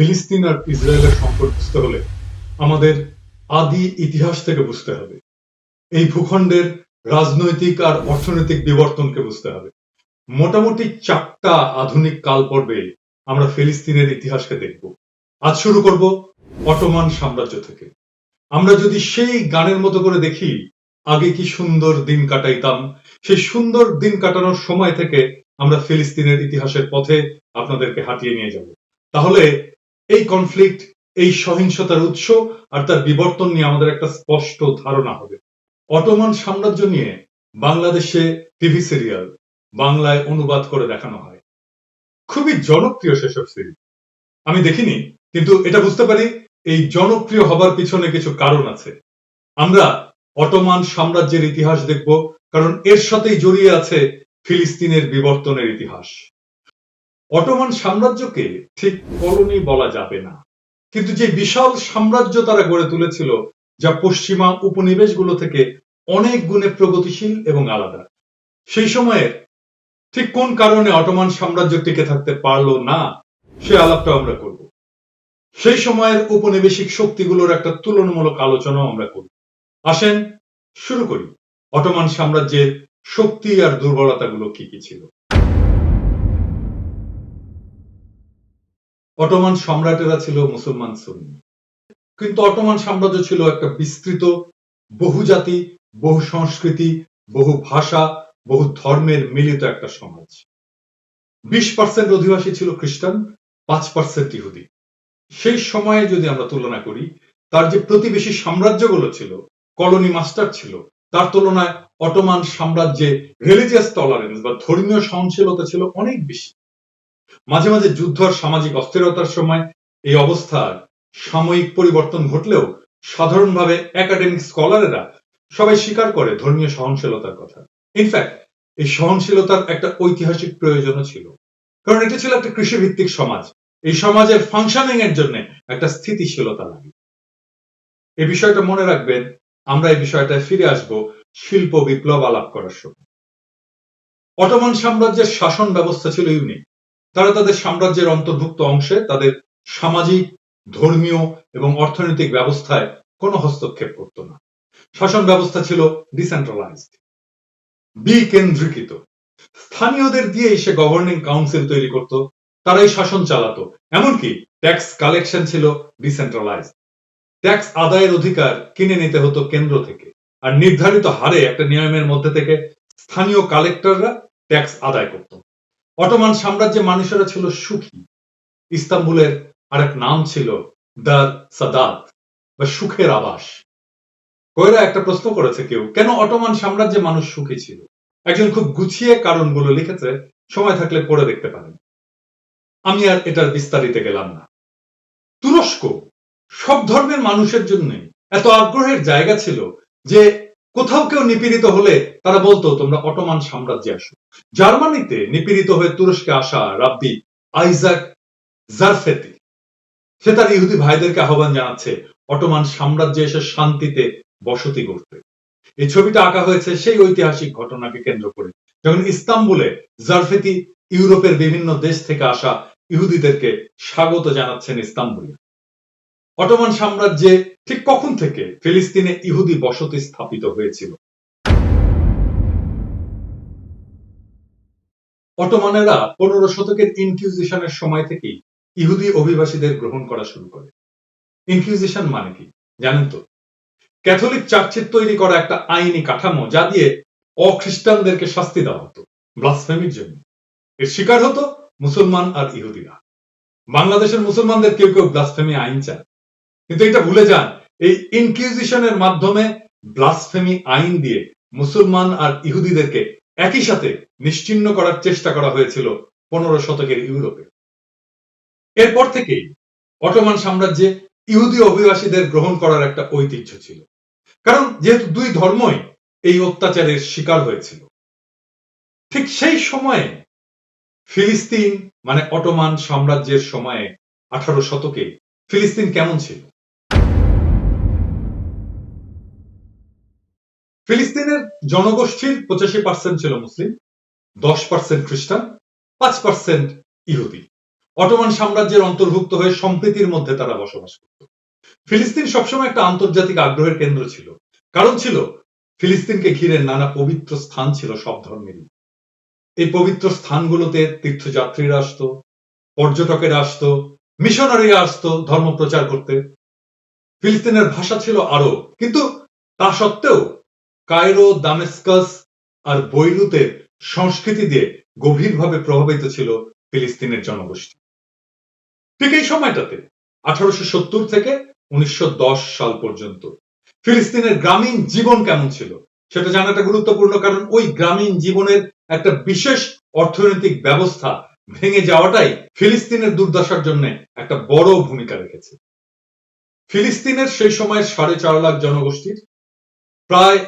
ফিলিস্তিন আর ইসরায়েলের সম্পর্ক বুঝতে হলে আমাদের আদি ইতিহাস থেকে বুঝতে হবে। এই ভূখণ্ডের রাজনৈতিক আর অর্থনৈতিক বিবর্তনকে বুঝতে হবে। মোটামুটি চারটা আধুনিক কাল পর্বে আমরা ফিলিস্তিনের ইতিহাসকে দেখব। আজ শুরু করব অটোমান সাম্রাজ্য থেকে। আমরা যদি সেই গানের মতো করে দেখি, আগে কি সুন্দর দিন কাটাইতাম, সেই সুন্দর দিন কাটানোর সময় থেকে আমরা ফিলিস্তিনের ইতিহাসের পথে আপনাদেরকে হাঁটিয়ে নিয়ে যাব। তাহলে এই কনফ্লিক্ট এই সহিংসতার উৎস আর তার বিবর্তন নিয়ে আমাদের একটা স্পষ্ট ধারণা হবে। অটোমান সাম্রাজ্য নিয়ে বাংলাদেশে টিভি সিরিয়াল বাংলায় অনুবাদ করে দেখানো হয়। খুবই জনপ্রিয় সেসব সিরিজ আমি দেখিনি, কিন্তু এটা বুঝতে পারি, এই জনপ্রিয় হবার পিছনে কিছু কারণ আছে। আমরা অটোমান সাম্রাজ্যের ইতিহাস দেখব, কারণ এর সাথেই জড়িয়ে আছে ফিলিস্তিনের বিবর্তনের ইতিহাস। অটোমান সাম্রাজ্যকে ঠিক কলোনি বলা যাবে না। কিন্তু যে বিশাল সাম্রাজ্য তারা গড়ে তুলেছিল, যা পশ্চিমা উপনিবেশগুলো থেকে অনেক গুণে প্রগতিশীল এবং আলাদা। সেই সময়ে ঠিক কোন কারণে অটোমান সাম্রাজ্য টিকে থাকতে পারল না, সে আলাপটা আমরা করব। সেই সময়ের উপনিবেশিক শক্তিগুলোর একটা তুলনামূলক আলোচনাও আমরা করব। আসেন, শুরু করি। অটোমান সাম্রাজ্যের শক্তি আর দুর্বলতাগুলো কি কি ছিল? অটোমান সম্রাটেরা ছিল মুসলমান সুন্নি। কিন্তু অটোমান সাম্রাজ্য ছিল একটা বিস্তৃত, বহুজাতি, বহু সংস্কৃতি, বহু ভাষা, বহু ধর্মের মিলিত একটা সমাজ। বিশ পার্সেন্ট অধিবাসী ছিল খ্রিস্টান, পাঁচ পার্সেন্ট ইহুদি। সেই সময়ে যদি আমরা তুলনা করি, তার যে প্রতিবেশী সাম্রাজ্যগুলো ছিল, কলোনি মাস্টার ছিল, তার তুলনায় অটোমান সাম্রাজ্যে রিলিজিয়াস টলারেন্স বা ধর্মীয় সহনশীলতা ছিল অনেক বেশি। মাঝে মাঝে যুদ্ধ আর সামাজিক অস্থিরতার সময় এই অবস্থার সাময়িক পরিবর্তন ঘটলেও সাধারণভাবে একাডেমিক স্কলারেরা সবাই স্বীকার করে ধর্মীয় সহনশীলতার কথা। ইনফ্যাক্ট এই সহনশীলতার একটা ঐতিহাসিক প্রয়োজনও ছিল। কারণ এটা ছিল একটা কৃষিভিত্তিক সমাজ। এই সমাজের ফাংশনিং এর জন্য একটা স্থিতিশীলতা লাগে। এই বিষয়টা মনে রাখবেন, আমরা এই বিষয়টায় ফিরে আসব শিল্প বিপ্লব আলাপ করার সময়। অটোমান সাম্রাজ্যের শাসন ব্যবস্থা ছিল ইউনিক তারা তাদের সাম্রাজ্যের অন্তর্ভুক্ত অংশে তাদের সামাজিক, ধর্মীয় এবং অর্থনৈতিক ব্যবস্থায় কোনো হস্তক্ষেপ করত না। শাসন ব্যবস্থা ছিল ডিসেন্ট্রালাইজড বিকেন্দ্রীকৃত। স্থানীয়দের দিয়ে সে গভর্নিং কাউন্সিল তৈরি করত, তারাই শাসন চালাতো। এমনকি ট্যাক্স কালেকশন ছিল ডিসেন্ট্রালাইজ ট্যাক্স আদায়ের অধিকার কিনে নিতে হতো কেন্দ্র থেকে। আর নির্ধারিত হারে একটা নিয়মের মধ্যে থেকে স্থানীয় কালেক্টররা ট্যাক্স আদায় করত। অটোমান সাম্রাজ্যের মানুষেরা ছিল সুখী। ইস্তাম্বুলের আরেক নাম ছিল দার সাদাত বা সুখের আবাস। কয়রা একটা প্রশ্ন করেছে কেউ, কেন অটোমান সাম্রাজ্যে মানুষ সুখী ছিল? একজন খুব গুছিয়ে কারণগুলো লিখেছে, সময় থাকলে পড়ে দেখতে পারেন। আমি আর এটার বিস্তারিতে গেলাম না। তুরস্ক সব ধর্মের মানুষের জন্য এত আগ্রহের জায়গা ছিল যে কোথাও কেউ নিপীড়িত হলে তারা বলতো, তোমরা অটোমান সাম্রাজ্যে আসো। জার্মানিতে নিপীড়িত হয়ে তুরস্কে আসা রাব্বি আইজাক জারফেতি, সে তার ইহুদি ভাইদেরকে আহ্বান জানাচ্ছে, অটোমান সাম্রাজ্যে এসে শান্তিতে বসতি করতে এই ছবিটা আঁকা হয়েছে সেই ঐতিহাসিক ঘটনাকে কেন্দ্র করে, যখন ইস্তাম্বুলে জারফেতি ইউরোপের বিভিন্ন দেশ থেকে আসা ইহুদিদেরকে স্বাগত জানাচ্ছেন ইস্তাম্বুলে অটোমান সাম্রাজ্যে ঠিক কখন থেকে ফিলিস্তিনে ইহুদি বসতি স্থাপিত হয়েছিল? অটোমানেরা পনেরো শতকের ইনকিউজিশনের সময় থেকেই ইহুদি অভিবাসীদের গ্রহণ করা শুরু করে। ইনকিউজিশন মানে কি, জানেন তো? ক্যাথলিক চার্চের তৈরি করা একটা আইনি কাঠামো যা দিয়ে অখ্রিস্টানদেরকে শাস্তি দেওয়া হতো, ব্লাসফেমির জন্য। এর শিকার হতো মুসলমান আর ইহুদিরা। বাংলাদেশের মুসলমানদের কেউ কেউ ব্লাসফেমি আইন চায় কিন্তু এটা ভুলে যান, এই ইনকিউজিশনের মাধ্যমে ব্লাসফেমি আইন দিয়ে মুসলমান আর ইহুদিদেরকে একই সাথে নিশ্চিন্ন করার চেষ্টা করা হয়েছিল পনেরো শতকের ইউরোপে। এরপর থেকেই অটোমান সাম্রাজ্যে ইহুদি অভিবাসীদের গ্রহণ করার একটা ঐতিহ্য ছিল। কারণ যেহেতু দুই ধর্মই এই অত্যাচারের শিকার হয়েছিল। ঠিক সেই সময়ে ফিলিস্তিন মানে অটোমান সাম্রাজ্যের সময়ে আঠারো শতকে ফিলিস্তিন কেমন ছিল? ফিলিস্তিনের জনগোষ্ঠীর পঁচাশি পার্সেন্ট ছিল মুসলিম, দশ পার্সেন্ট খ্রিস্টান, পাঁচ পার্সেন্ট ইহুদি। অটোমান সাম্রাজ্যের অন্তর্ভুক্ত হয়ে সম্প্রীতির মধ্যে তারা বসবাস করত। ফিলিস্তিন সবসময় একটা আন্তর্জাতিক আগ্রহের কেন্দ্র ছিল। কারণ ছিল, ফিলিস্তিনকে ঘিরে নানা পবিত্র স্থান ছিল সব ধর্মেরই। এই পবিত্র স্থানগুলোতে তীর্থযাত্রীরা আসতো, পর্যটকেরা আসতো, মিশনারিরা আসতো ধর্ম প্রচার করতে। ফিলিস্তিনের ভাষা ছিল আরব, কিন্তু তা সত্ত্বেও কায়রো, দামেস্কাস আর বৈরুতের সংস্কৃতি দিয়ে গভীরভাবে প্রভাবিত ছিল ফিলিস্তিনের জনগোষ্ঠী। ঠিক এই সময়টাতে, আঠারোশো সত্তর থেকে উনিশশো সাল পর্যন্ত, ফিলিস্তিনের গ্রামীণ জীবন কেমন ছিল, সেটা জানাটা গুরুত্বপূর্ণ কারণ ওই গ্রামীণ জীবনের একটা বিশেষ অর্থনৈতিক ব্যবস্থা ভেঙে যাওয়াটাই ফিলিস্তিনের দুর্দশার জন্য একটা বড় ভূমিকা রেখেছে। ফিলিস্তিনের সেই সময়ের সাড়ে চার লাখ জনগোষ্ঠীর প্রায়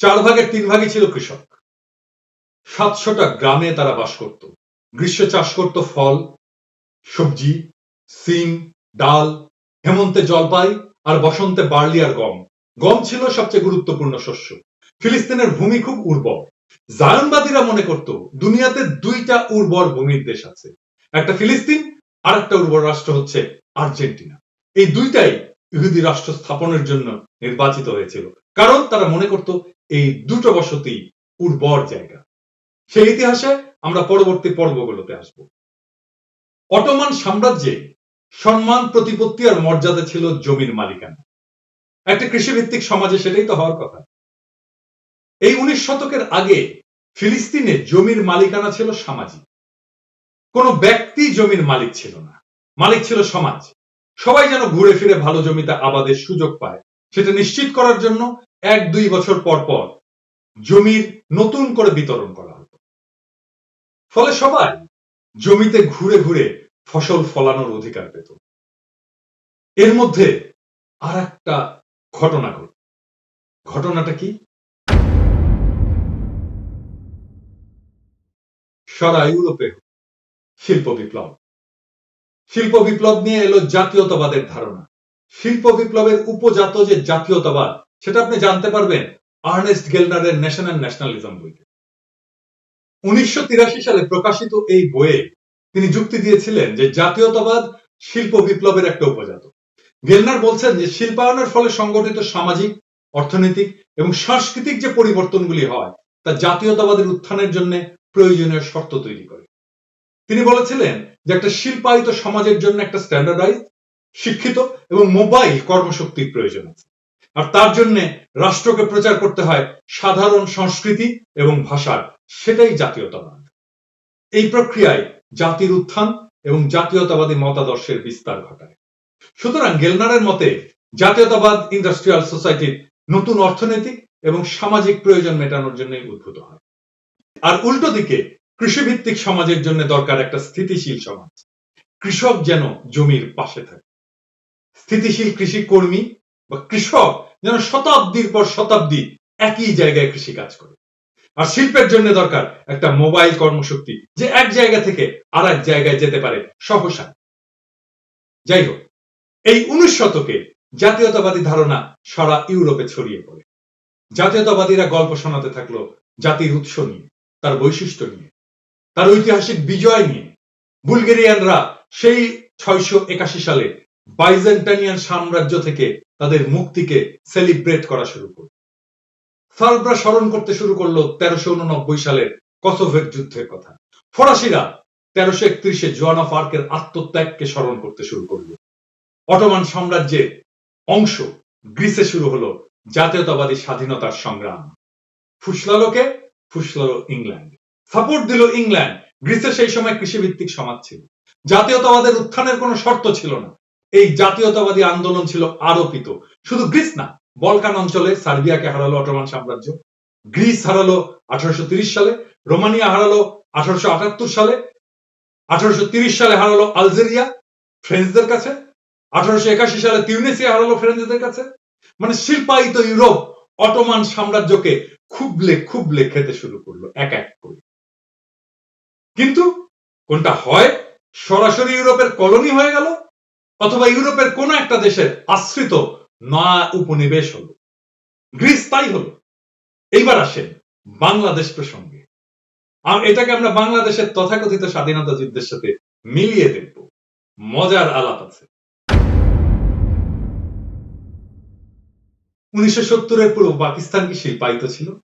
চার ভাগের তিন ভাগই ছিল কৃষক। সাতশোটা গ্রামে তারা বাস করত। গ্রীষ্ম চাষ করত ফল, সবজি, সিম, ডাল, হেমন্তে জলপাই আর বসন্তে বার্লি আর গম। গম ছিল সবচেয়ে গুরুত্বপূর্ণ শস্য। ফিলিস্তিনের ভূমি খুব উর্বর। জায়নবাদীরা মনে করত, দুনিয়াতে দুইটা উর্বর ভূমির দেশ আছে। একটা ফিলিস্তিন আর একটা উর্বর রাষ্ট্র হচ্ছে আর্জেন্টিনা। এই দুইটাই ইহুদি রাষ্ট্র স্থাপনের জন্য নির্বাচিত হয়েছিল। কারণ তারা মনে করত এই দুটো বসতি উর্বর জায়গা। সেই ইতিহাসে আমরা পরবর্তী পর্বগুলোতে আসব। অটোমান সাম্রাজ্যে সম্মান, প্রতিপত্তি আর মর্যাদা ছিল জমির মালিকানা। একটা কৃষিভিত্তিক সমাজে সেটাই তো হওয়ার কথা। এই উনিশ শতকের আগে ফিলিস্তিনে জমির মালিকানা ছিল সামাজিক। কোন ব্যক্তি জমির মালিক ছিল না। মালিক ছিল সমাজ। সবাই যেন ঘুরে ফিরে ভালো জমিতে আবাদের সুযোগ পায়, সেটা নিশ্চিত করার জন্য এক দুই বছর পর পর জমির নতুন করে বিতরণ করা হতো ফলে সবাই জমিতে ঘুরে ঘুরে ফসল ফলানোর অধিকার পেত। এর মধ্যে আর একটা ঘটনা ঘট ঘটনাটা কি? সারা ইউরোপে শিল্প বিপ্লব। শিল্প বিপ্লব নিয়ে এলো জাতীয়তাবাদের ধারণা। শিল্প বিপ্লবের উপজাত যে জাতীয়তাবাদ সেটা আপনি জানতে পারবেন আর্নেস্ট গেলনারের ন্যাশনাল ন্যাশনালিজম বইতে। উনিশশো সালে প্রকাশিত এই বইয়ে তিনি যুক্তি দিয়েছিলেন যে জাতীয়তাবাদ শিল্প বিপ্লবের একটা উপজাত গেলনার বলছেন যে শিল্পায়নের ফলে সংগঠিত সামাজিক, অর্থনৈতিক এবং সাংস্কৃতিক যে পরিবর্তনগুলি হয়, তা জাতীয়তাবাদের উত্থানের জন্য প্রয়োজনীয় শর্ত তৈরি করে। তিনি বলেছিলেন যে একটা শিল্পায়িত সমাজের জন্য একটা স্ট্যান্ডার্ডাইজ শিক্ষিত এবং মোবাইল কর্মশক্তির প্রয়োজন আছে। আর তার জন্য রাষ্ট্রকে প্রচার করতে হয় সাধারণ সংস্কৃতি এবং ভাষার। সেটাই জাতীয়তাবাদ। এই প্রক্রিয়ায় জাতির উত্থান এবং জাতীয়তাবাদী মতাদর্শের বিস্তার ঘটায়। সুতরাং গেলনারের মতে, জাতীয়তাবাদ ইন্ডাস্ট্রিয়াল সোসাইটির নতুন অর্থনৈতিক এবং সামাজিক প্রয়োজন মেটানোর জন্যই উদ্ভূত হয়। আর উল্টো দিকে, কৃষিভিত্তিক সমাজের জন্য দরকার একটা স্থিতিশীল সমাজ। কৃষক যেন জমির পাশে থাকে। স্থিতিশীল কৃষি কর্মী বা কৃষক যেন শতাব্দীর পর শতাব্দী একই জায়গায় কৃষি কাজ করে। আর শিল্পের জন্য দরকার একটা মোবাইল কর্মশক্তি যে এক জায়গা থেকে আর এক জায়গায় যেতে পারে সহসা। যাই হোক, এই উনিশ শতকে জাতীয়তাবাদী ধারণা সারা ইউরোপে ছড়িয়ে পড়ে। জাতীয়তাবাদীরা গল্প শোনাতে থাকল জাতির উৎস নিয়ে, তার বৈশিষ্ট্য নিয়ে, তার ঐতিহাসিক বিজয় নিয়ে। বুলগেরিয়ানরা সেই ছয়শো একাশি সালে বাইজেন্টানিয়ান সাম্রাজ্য থেকে তাদের মুক্তিকে সেলিব্রেট করা শুরু করল। সার্বরা স্মরণ করতে শুরু করল তেরোশো উননব্বই সালের কসোভের যুদ্ধের কথা। ফরাসিরা তেরোশো একত্রিশে জোয়ান অফ আর্কের আত্মত্যাগকে স্মরণ করতে শুরু করল। অটোমান সাম্রাজ্যের অংশ গ্রিসে শুরু হলো জাতীয়তাবাদী স্বাধীনতার সংগ্রাম। ফুসলালোকে ফুসলালো ইংল্যান্ড। সাপোর্ট দিল ইংল্যান্ড। গ্রিসে সেই সময় কৃষিভিত্তিক সমাজ ছিল। জাতীয়তাবাদের উত্থানের কোনো শর্ত ছিল না। এই জাতীয়তাবাদী আন্দোলন ছিল আরোপিত। শুধু গ্রিস না, বলকান অঞ্চলে সার্বিয়াকে হারালো অটোমান সাম্রাজ্য। গ্রিস হারালো আঠারোশো সালে, রোমানিয়া হারালো আঠারোশো আটাত্তর সালে, আঠারোশো সালে হারালো আলজেরিয়া, ফ্রেঞ্চদের কাছে। আঠারোশো একাশি সালে তিউনেসিয়া হারালো ফ্রেঞ্চদের কাছে। মানে শিল্পায়িত ইউরোপ অটোমান সাম্রাজ্যকে খুবলে খুবলে খেতে শুরু করল, এক এক করে। কিন্তু কোনটা হয়? সরাসরি ইউরোপের কলোনি হয়ে গেল অথবা ইউরোপের কোন একটা দেশের আশ্রিত নয়া উপনিবেশ হলো। গ্রিস তাই হলো। এইবার আসেন বাংলাদেশ প্রসঙ্গে। আর এটাকে আমরা বাংলাদেশের তথাকথিত স্বাধীনতা যুদ্ধের সাথে মিলিয়ে দেখব। মজার আলাপ আছে। উনিশশো সত্তরের পূর্ব পাকিস্তান কি শিল্পায়িত ছিল?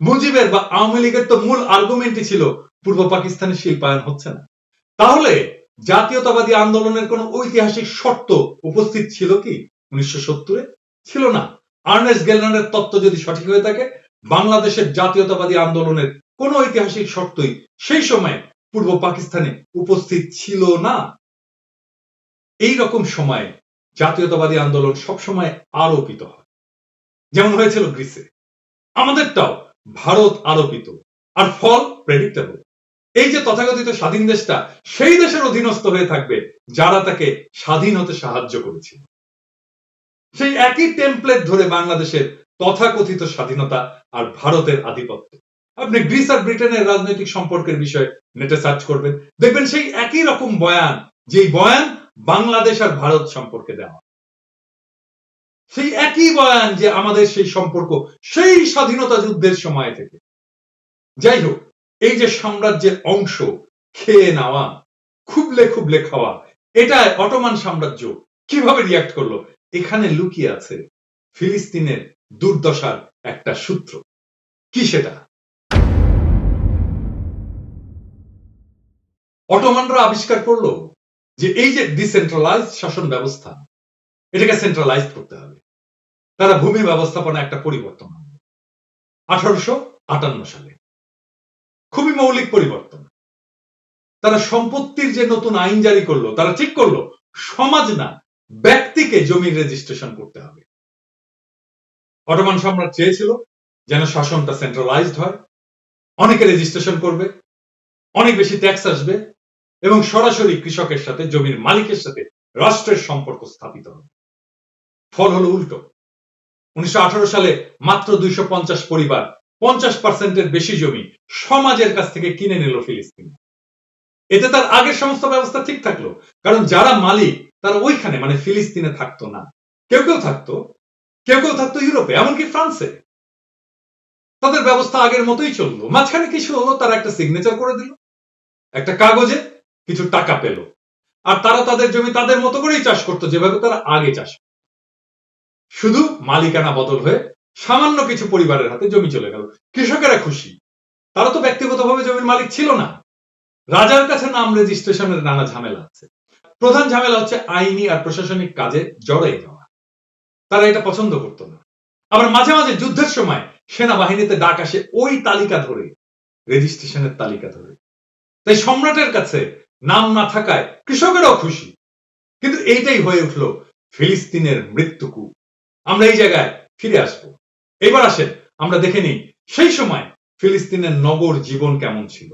মুজিবের বা আওয়ামী লীগের তো মূল আর্গুমেন্টই ছিল, পূর্ব পাকিস্তানের শিল্পায়ন হচ্ছে না। তাহলে জাতীয়তাবাদী আন্দোলনের কোন ঐতিহাসিক শর্ত উপস্থিত ছিল কি? উনিশশো সত্তরে? ছিল না। আর্নেস গেলনারের তত্ত্ব যদি সঠিক হয়ে থাকে, বাংলাদেশের জাতীয়তাবাদী আন্দোলনের কোন ঐতিহাসিক শর্তই সেই সময় পূর্ব পাকিস্তানে উপস্থিত ছিল না। এই রকম সময়ে জাতীয়তাবাদী আন্দোলন সবসময় আরোপিত হয়। যেমন হয়েছিল গ্রিসে। আমাদেরটাও ভারত আরোপিত, আর ফল প্রেডিক্টেবল এই যে তথাকথিত স্বাধীন দেশটা, সেই দেশের অধীনস্থ হয়ে থাকবে যারা তাকে স্বাধীন হতে সাহায্য করেছিল সেই একই টেমপ্লেট ধরে বাংলাদেশের তথাকথিত স্বাধীনতা আর ভারতের আধিপত্য। আপনি গ্রিস আর ব্রিটেনের রাজনৈতিক সম্পর্কের বিষয়ে নেটে সার্চ করবেন, দেখবেন সেই একই রকম বয়ান, যেই বয়ান বাংলাদেশ আর ভারত সম্পর্কে দেওয়া। সেই একই বয়ান যে আমাদের সেই সম্পর্ক, সেই স্বাধীনতা যুদ্ধের সময় থেকে। যাই হোক এই যে সাম্রাজ্যের অংশ, খেয়ে নেওয়া, খুবলে খুবলে খাওয়া এটা অটোমান সাম্রাজ্য। কীভাবে রিয়াক্ট করল? এখানে লুকিয়ে আছে ফিলিস্তিনের দুর্দশার একটা সূত্র। কি সেটা? অটোমানরা আবিষ্কার করল যে এই যে ডিসেন্ট্রালাইজ শাসন ব্যবস্থা, এটাকে সেন্ট্রালাইজ করতে হবে। তারা ভূমি ব্যবস্থাপনা একটা পরিবর্তন আনবে আঠারোশো আটান্ন সালে। মৌলিক পরিবর্তন। তারা সম্পত্তির যে নতুন আইন জারি করল, তারা ঠিক করল, সমাজ না, ব্যক্তিকে জমির রেজিস্ট্রেশন করতে হবে। অটোমান সম্রাট চেয়েছিল যেন শাসনটা সেন্ট্রালাইজড হয়, অনেকে রেজিস্ট্রেশন করবে, অনেক বেশি ট্যাক্স আসবে, এবং সরাসরি কৃষকের সাথে, জমির মালিকের সাথে রাষ্ট্রের সম্পর্ক স্থাপিত হবে। ফল হলো উল্টো। উনিশশো আঠারো সালে মাত্র দুইশো পঞ্চাশ পরিবার পঞ্চাশ পার্সেন্টের বেশি জমি সমাজের কাছ থেকে কিনে নিল ফিলিস্তিন। এতে তার আগের সমস্ত ব্যবস্থা ঠিক থাকল, কারণ যারা মালিক, তারা ওইখানে মানে ফিলিস্তিনে থাকতো না। কেউ কেউ থাকতো, কেউ কেউ থাকতো ইউরোপে, এমনকি ফ্রান্সে। তাদের ব্যবস্থা আগের মতোই চলল। মাঝখানে কিছু হলো, তারা একটা সিগনেচার করে দিল, একটা কাগজে কিছু টাকা পেল। আর তারা তাদের জমি তাদের মতো করেই চাষ করতো, যেভাবে তারা আগে চাষ শুধু মালিকানা বদল হয়ে সামান্য কিছু পরিবারের হাতে জমি চলে গেল। কৃষকেরা খুশি। তারা তো ব্যক্তিগতভাবে জমির মালিক ছিল না। রাজার কাছে নাম রেজিস্ট্রেশনের নানা ঝামেলা আছে। প্রধান ঝামেলা হচ্ছে আইনি আর প্রশাসনিক কাজে জড়াই যাওয়া। তারা এটা পছন্দ করত না। আবার মাঝে মাঝে যুদ্ধের সময় সেনাবাহিনীতে ডাক আসে ওই তালিকা ধরে, রেজিস্ট্রেশনের তালিকা ধরে। তাই সম্রাটের কাছে নাম না থাকায় কৃষকেরাও খুশি। কিন্তু এইটাই হয়ে উঠল ফিলিস্তিনের মৃত্যুকু আমরা এই জায়গায় ফিরে আসব। এবার আসেন, আমরা দেখে নিই, সেই সময় ফিলিস্তিনের নগর জীবন কেমন ছিল।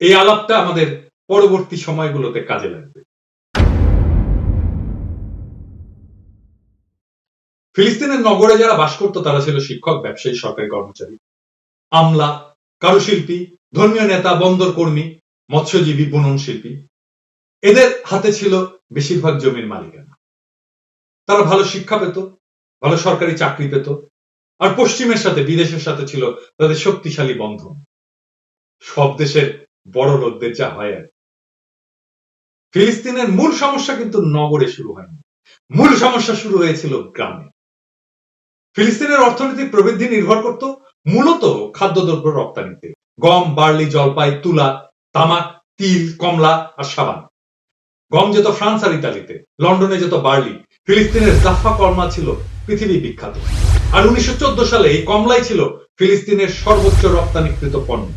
এই আলাপটা আমাদের পরবর্তী সময়গুলোতে কাজে লাগবে। ফিলিস্তিনের নগরে যারা বাস করত, তারা ছিল শিক্ষক, ব্যবসায়ী, সরকারি কর্মচারী। আমলা, কারুশিল্পী, ধর্মীয় নেতা, বন্দর কর্মী, মৎস্যজীবী, বুনন শিল্পী। এদের হাতে ছিল বেশিরভাগ জমির মালিকানা। তারা ভালো শিক্ষা পেত ভালো সরকারি চাকরি পেত। আর পশ্চিমের সাথে, বিদেশের সাথে ছিল তাদের শক্তিশালী বন্ধন। সব দেশের বড় লোকদের যা হয় আর ফিলিস্তিনের মূল সমস্যা কিন্তু নগরে শুরু হয়নি। মূল সমস্যা শুরু হয়েছিল গ্রামে। ফিলিস্তিনের অর্থনৈতিক প্রবৃদ্ধি নির্ভর করত মূলত খাদ্যদ্রব্য রপ্তানিতে। গম, বার্লি, জলপাই, তুলা, তামাক, তিল, কমলা আর সাবান। গম যেত ফ্রান্স আর ইতালিতে, লন্ডনে যেত বার্লি। ফিলিস্তিনের জাফা কর্মা ছিল পৃথিবী বিখ্যাত। আর উনিশশো চোদ্দ সালে এই কমলাই ছিল ফিলিস্তিনের সর্বোচ্চ রপ্তানিকৃত পণ্য।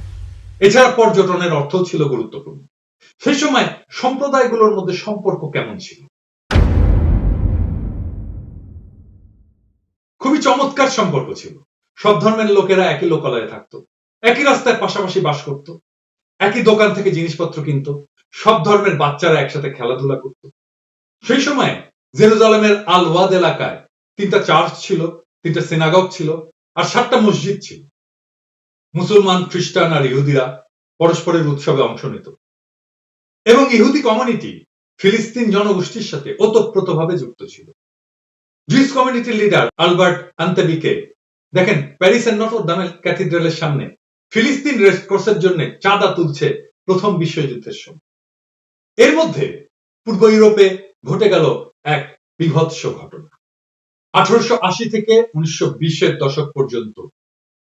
এছাড়া পর্যটনের অর্থ ছিল গুরুত্বপূর্ণ। সেই সময় সম্প্রদায়গুলোর মধ্যে সম্পর্ক কেমন ছিল? খুবই চমৎকার সম্পর্ক ছিল। সব ধর্মের লোকেরা একই লোকালয়ে থাকতো, একই রাস্তায় পাশাপাশি বাস করত, একই দোকান থেকে জিনিসপত্র কিনত, সব ধর্মের বাচ্চারা একসাথে খেলাধুলা করত। সেই সময় জেরুজালেমের আলওয়াদ এলাকায় তিনটা চার্চ ছিল, তিনটা সিনাগক ছিল, আর সাতটা মসজিদ ছিল। মুসলমান, খ্রিস্টান আর ইহুদিরা পরস্পরের উৎসবে অংশ নিত। এবং ইহুদি কমিউনিটি ফিলিস্তিন জনগোষ্ঠীর সাথে ওতপ্রোতভাবে যুক্ত ছিল। জুইস কমিউনিটির লিডার আলবার্ট আন্তেবিকে দেখেন প্যারিসের নটর দামের ক্যাথিড্রালের সামনে ফিলিস্তিন রেড ক্রসের জন্য চাঁদা তুলছে প্রথম বিশ্বযুদ্ধের সময়। এর মধ্যে পূর্ব ইউরোপে ঘটে গেল এক বিভৎস ঘটনা। আঠারোশো আশি থেকে উনিশশো বিশের দশক পর্যন্ত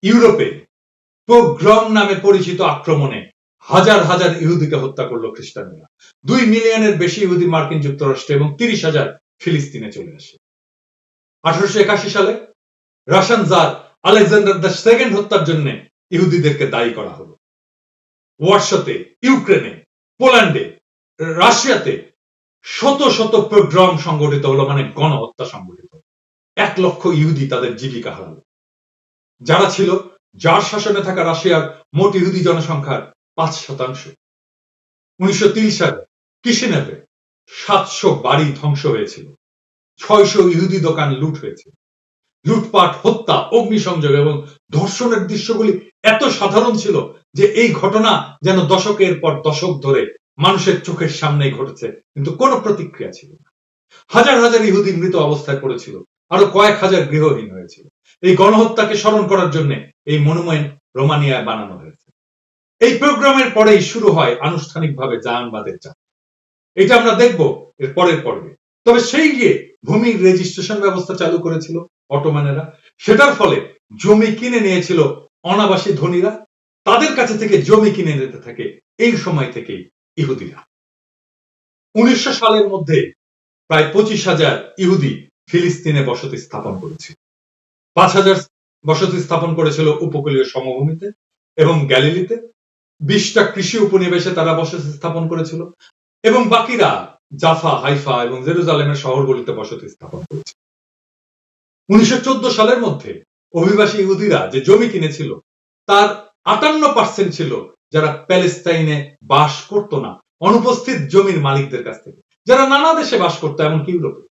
ইউরোপে পোগ্রম নামে পরিচিত আক্রমণে হাজার হাজার ইহুদিকে হত্যা করল খ্রিস্টানরা। দুই মিলিয়নের বেশি ইহুদি মার্কিন যুক্তরাষ্ট্রে এবং তিরিশ হাজার ফিলিস্তিনে চলে আসে। আঠারোশো একাশি সালে Russian tsar Alexander the second হত্যার জন্য ইহুদিদেরকে দায়ী করা হলো। ওয়ার্সতে ইউক্রেনে, পোল্যান্ডে, রাশিয়াতে শত শত প্রোগ্রাম সংগঠিত হলো মানে গণহত্যা সংগঠিত এক লক্ষ ইহুদি তাদের জীবিকা হারালো। যারা ছিল, যার শাসনে থাকা রাশিয়ার মোট ইহুদি জনসংখ্যার পাঁচ শতাংশ। উনিশশো সালে কিসিনেভে সাতশো বাড়ি ধ্বংস হয়েছিল। ছয়শো ইহুদি দোকান লুট হয়েছে। লুটপাট, হত্যা, অগ্নিসংযোগ এবং ধর্ষণের দৃশ্যগুলি এত সাধারণ ছিল যে এই ঘটনা যেন দশকের পর দশক ধরে মানুষের চোখের সামনেই ঘটেছে, কিন্তু কোনো প্রতিক্রিয়া ছিল না। হাজার হাজার ইহুদি মৃত অবস্থায় পড়েছিল। আরও কয়েক হাজার গৃহহীন হয়েছিল এই গণহত্যাকে স্মরণ করার জন্য এই মনুমেন্ট রোমানিয়ায় বানানো হয়েছে। এই প্রোগ্রামের পরেই শুরু হয় আনুষ্ঠানিকভাবে জাহানবাদের যাত্রা। এটা আমরা দেখব এর পরের পর্বে। তবে সেই গিয়ে ভূমির রেজিস্ট্রেশন ব্যবস্থা চালু করেছিল অটোমানেরা সেটার ফলে জমি কিনে নিয়েছিল অনাবাসী ধনীরা। তাদের কাছে থেকে জমি কিনে নিতে থাকে এই সময় থেকেই ইহুদিরা। উনিশশো সালের মধ্যে প্রায় পঁচিশ হাজার ইহুদি ফিলিস্তিনে বসতি স্থাপন করেছিল। পাঁচ হাজার বসতি স্থাপন করেছিল উপকূলীয় সমভূমিতে এবং গ্যালিলিতে। বিশটা কৃষি উপনিবেশে তারা বসতি স্থাপন করেছিল। এবং বাকিরা জাফা, হাইফা এবং জেরুজালেমের শহরগুলিতে বসতি স্থাপন করেছে উনিশশো সালের মধ্যে অভিবাসী ইহুদিরা যে জমি কিনেছিল, তার আটান্ন পার্সেন্ট ছিল যারা প্যালেস্তাইনে বাস করত না, অনুপস্থিত জমির মালিকদের কাছ থেকে। যারা নানা দেশে বাস করতো, এমনকি ইউরোপে।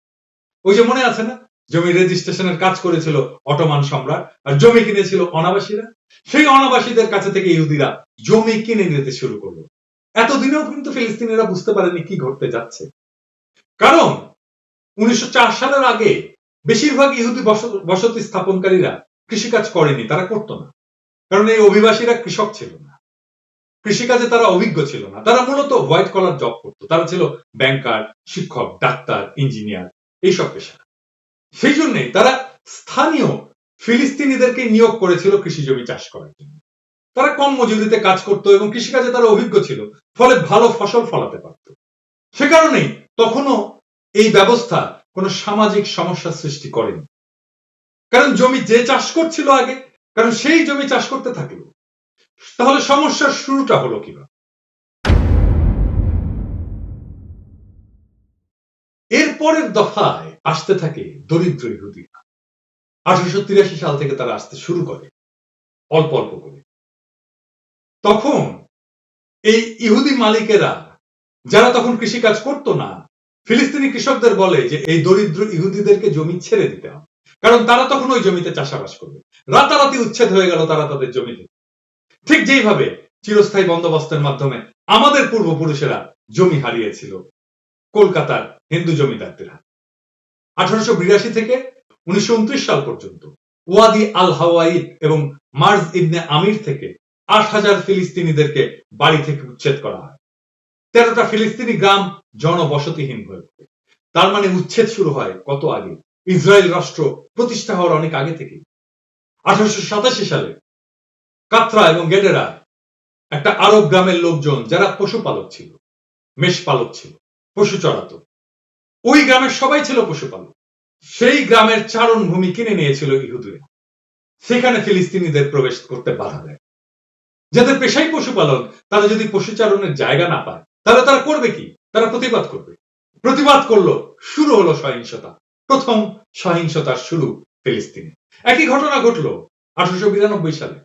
ওই যে মনে আছে না? জমি রেজিস্ট্রেশনের কাজ করেছিল অটোমান সম্রাট, আর জমি কিনেছিল অনাবাসীরা। সেই অনাবাসীদের কাছে থেকে ইহুদিরা জমি কিনে নিতে শুরু করল। এতদিনেও কিন্তু ফিলিস্তিনিরা বুঝতে পারেনি কি ঘটতে যাচ্ছে। কারণ উনিশশো চার সালের আগে বেশিরভাগ ইহুদি বসতি স্থাপনকারীরা কৃষিকাজ করেনি, তারা করতো না। কারণ এই অভিবাসীরা কৃষক ছিল না। কৃষিকাজে তারা অভিজ্ঞ ছিল না। তারা মূলত হোয়াইট কলার জব করতো। তারা ছিল ব্যাংকার শিক্ষক, ডাক্তার ইঞ্জিনিয়ার এইসব পেশা। সেই জন্যই তারা স্থানীয় ফিলিস্তিনিদেরকে নিয়োগ করেছিল কৃষি জমি চাষ করার জন্য। তারা কম মজুরিতে কাজ করতো এবং কৃষিকাজে তারা অভিজ্ঞ ছিল, ফলে ভালো ফসল ফলাতে পারত। সে কারণেই তখনও এই ব্যবস্থা কোনো সামাজিক সমস্যা সৃষ্টি করেনি। কারণ জমি যে চাষ করছিল আগে, কারণ সেই জমি চাষ করতে থাকল। তাহলে সমস্যার শুরুটা হলো কীভাবে? এরপরের দফায় আসতে থাকে দরিদ্র ইহুদিরা। আঠারোশো তিরাশি সাল থেকে তারা আসতে শুরু করে, অল্প অল্প করে। তখন এই ইহুদি মালিকেরা, যারা তখন কৃষিকাজ করতো না, ফিলিস্তিনি কৃষকদের বলে যে এই দরিদ্র ইহুদিদেরকে জমি ছেড়ে দিতে হবে। কারণ তারা তখন ওই জমিতে চাষাবাস করবে। রাতারাতি উচ্ছেদ হয়ে গেল তারা তাদের জমিতে। ঠিক যেইভাবে চিরস্থায়ী বন্দোবস্তের মাধ্যমে আমাদের পূর্বপুরুষেরা জমি হারিয়েছিল। কলকাতার হিন্দু জমিদারদেরা আঠারোশো বিরাশি থেকে উনিশশো উনত্রিশ সাল পর্যন্ত ওয়াদি আল হাওয়াইদ এবং মার্জ ইবনে আমির থেকে আট হাজার ফিলিস্তিনিদেরকে বাড়ি থেকে উচ্ছেদ করা হয়। তেরোটা ফিলিস্তিনি গ্রাম জনবসতিহীন হয়ে পড়ে তার মানে উচ্ছেদ শুরু হয় কত আগে? ইসরায়েল রাষ্ট্র প্রতিষ্ঠা হওয়ার অনেক আগে থেকে আঠারোশো সাতাশি সালে কাত্রা এবং গেডেরা একটা আরব গ্রামের লোকজন যারা পশুপালক ছিল মেষ পালক ছিল পশু চড়াত। ওই গ্রামের সবাই ছিল পশুপালক। সেই গ্রামের চারণ ভূমি কিনে নিয়েছিল ইহুদিরা। সেখানে ফিলিস্তিনিদের প্রবেশ করতে বাধা দেয়। যাদের পেশাই পশুপালন তারা যদি পশুচারণের জায়গা না পায়, তাহলে তারা করবে কি? তারা প্রতিবাদ করবে। প্রতিবাদ করল, শুরু হলো সহিংসতা। প্রথম সহিংসতার শুরু ফিলিস্তিনে। একই ঘটনা ঘটলো আঠারোশো বিরানব্বই সালে।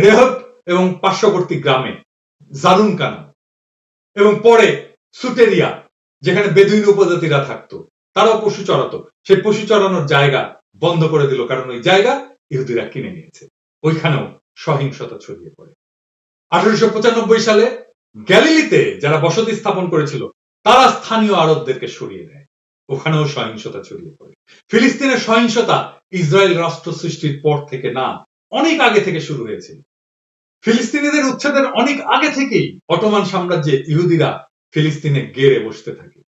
রেহব এবং পার্শ্ববর্তী গ্রামে জারুন কানা। এবং পরে সুটেরিয়া যেখানে বেদুইন উপজাতিরা থাকতো। তারাও পশু চড়াতো। সেই পশু চড়ানোর জায়গা বন্ধ করে দিল, কারণ ওই জায়গা ইহুদিরা কিনে নিয়েছে। ওইখানেও সহিংসতা ছড়িয়ে পড়ে। আঠারোশো পঁচানব্বই সালে গ্যালিলিতে যারা বসতি স্থাপন করেছিল, তারা স্থানীয় আরবদেরকে সরিয়ে দেয় ওখানেও সহিংসতা ছড়িয়ে পড়ে। ফিলিস্তিনের সহিংসতা ইসরায়েল রাষ্ট্র সৃষ্টির পর থেকে না, অনেক আগে থেকে শুরু হয়েছিল ফিলিস্তিনিদের উচ্ছেদের অনেক আগে থেকেই অটোমান সাম্রাজ্যে ইহুদিরা ফিলিস্তিনে গেড়ে বসতে থাকে।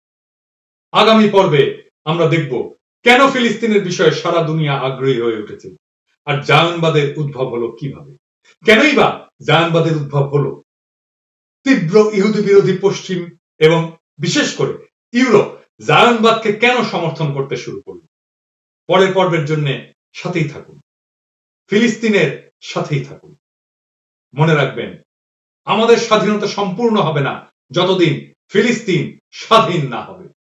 আগামী পর্বে আমরা দেখব কেন ফিলিস্তিনের বিষয়ে সারা দুনিয়া আগ্রহী হয়ে উঠেছে আর জায়নবাদের উদ্ভব হলো কীভাবে? কেনই বা জায়নবাদের উদ্ভব হলো? তীব্র ইহুদি বিরোধী পশ্চিম এবং বিশেষ করে ইউরোপ জায়নবাদকে কেন সমর্থন করতে শুরু করল? পরের পর্বের জন্য সাথেই থাকুন। ফিলিস্তিনের সাথেই থাকুন। মনে রাখবেন, আমাদের স্বাধীনতা সম্পূর্ণ হবে না যতদিন ফিলিস্তিন স্বাধীন না হবে।